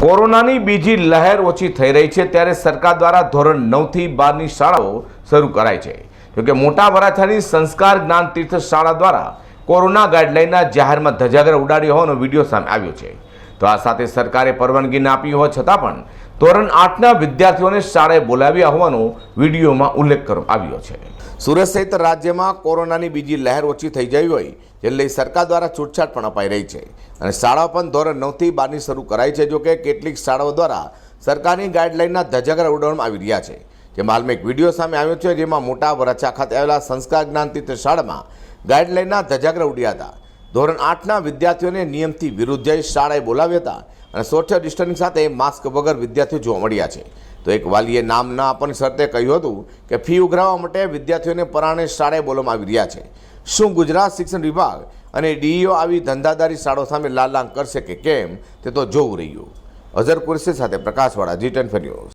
કોરોનાની બીજી લહેર ઓછી થઈ રહી છે ત્યારે સરકાર દ્વારા ધોરણ નવથી બારની શાળાઓ શરૂ કરાઈ છે. જોકે મોટા વરાછાની સંસ્કાર જ્ઞાન તીર્થ શાળા દ્વારા કોરોના ગાઈડલાઈનના જાહેરમાં ધજાગર ઉડાડ્યો હોવાનો વીડિયો સામે આવ્યો છે. તો આ સાથે સરકારે પરવાનગી ના આપી હોવા છતાં પણ ધોરણ આઠના વિદ્યાર્થીઓને શાળાએ બોલાવ્યા હોવાનો વિડીયોમાં ઉલ્લેખ કરવામાં આવ્યો છે. સુરત સહિત રાજ્યમાં કોરોનાની બીજી લહેર ઓછી થઈ ગઈ હોય, જેને લઈ સરકાર દ્વારા છૂટછાટ પણ અપાઈ રહી છે. અને શાળાઓ પણ ધોરણ નવથી બારની શરૂ કરાઈ છે, જોકે કેટલીક શાળાઓ દ્વારા સરકારની ગાઈડલાઇનના ધજાગરા ઉડાડવામાં આવી રહ્યા છે. જેમાં હાલમાં એક વીડિયો સામે આવ્યો છે, જેમાં મોટા વરાછા ખાતે આવેલા સંસ્કાર જ્ઞાન તીર્થ શાળામાં ગાઈડલાઇનના ધજાગરા ઉડ્યા હતા. ધોરણ આઠના વિદ્યાર્થીઓને નિયમથી વિરુદ્ધ શાળાએ બોલાવ્યા હતા અને સોશિયલ ડિસ્ટન્સિંગ સાથે માસ્ક વગર વિદ્યાર્થીઓ જોવા મળ્યા છે. તો એક વાલીએ નામ ના આપવાની શરતે કહ્યું હતું કે ફી ઉઘરાવવા માટે વિદ્યાર્થીઓને પરાણે શાળાએ બોલવામાં આવી રહ્યા છે. શું ગુજરાત શિક્ષણ વિભાગ અને ડીઈઓ આવી ધંધાદારી શાળાઓ સામે લાલાંગ કરશે કે કેમ તે તો જોવું રહ્યું. અઝર કુરશી સાથે પ્રકાશવાળા જી ટેન ન્યૂઝ.